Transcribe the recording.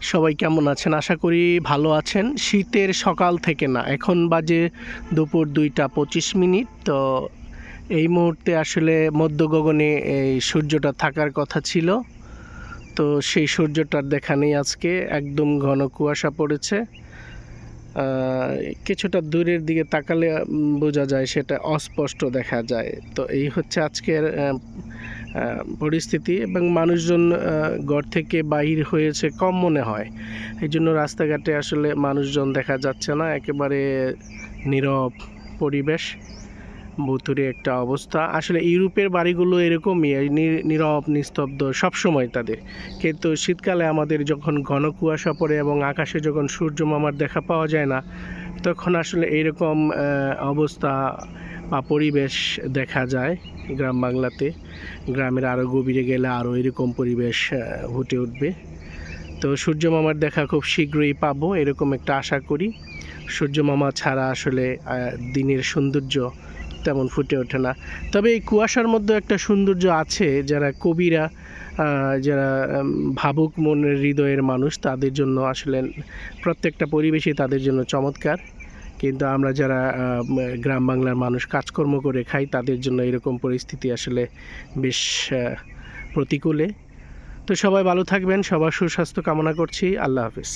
সবাই কেমন আছেন? আশা করি ভালো আছেন। শীতের সকাল থেকে না, এখন বাজে দুপুর দুইটা পঁচিশ মিনিট। তো এই মুহূর্তে আসলে মধ্য গগনে এই সূর্যটা থাকার কথা ছিল। তো সেই সূর্যটার দেখা নেই আজকে। একদম ঘন কুয়াশা পড়েছে। কিছুটা দূরের দিকে তাকালে বোঝা যায় সেটা অস্পষ্ট দেখা যায়। তো এই হচ্ছে আজকের পরিস্থিতি এবং মানুষজন ঘর থেকে বাহির হয়েছে কম মনে হয়। এই জন্য রাস্তাঘাটে আসলে মানুষজন দেখা যাচ্ছে না। একেবারে নীরব পরিবেশ, ভুতুরে একটা অবস্থা। আসলে ইউরোপের বাড়িগুলো এরকমই নীরব, নিস্তব্ধ সবসময় তাদের। কিন্তু শীতকালে আমাদের যখন ঘন কুয়াশা পড়ে এবং আকাশে যখন সূর্য মামার দেখা পাওয়া যায় না, তখন আসলে এইরকম অবস্থা পরিবেশ দেখা যায় গ্রাম বাংলাতে। গ্রামের আরও গভীরে গেলে আরও এরকম পরিবেশ ফুটে উঠবে। তো সূর্য মামার দেখা খুব শীঘ্রই পাবো, এরকম একটা আশা করি। সূর্য মামা ছাড়া আসলে দিনের সৌন্দর্য তেমন ফুটে ওঠে না। তবে এই কুয়াশার মধ্যে একটা সৌন্দর্য আছে, যারা কবিরা যারা ভাবুক মনের হৃদয়ের মানুষ, তাদের জন্য আসলে প্রত্যেকটা পরিবেশই তাদের জন্য চমৎকার। কিন্তু আমরা যারা গ্রাম বাংলার মানুষ, কাজকর্ম করে খাই, তাদের জন্য এরকম পরিস্থিতি আসলে বেশ প্রতিকূলে। তো সবাই ভালো থাকবেন, সবার সুস্বাস্থ্য কামনা করছি। আল্লাহ হাফিজ।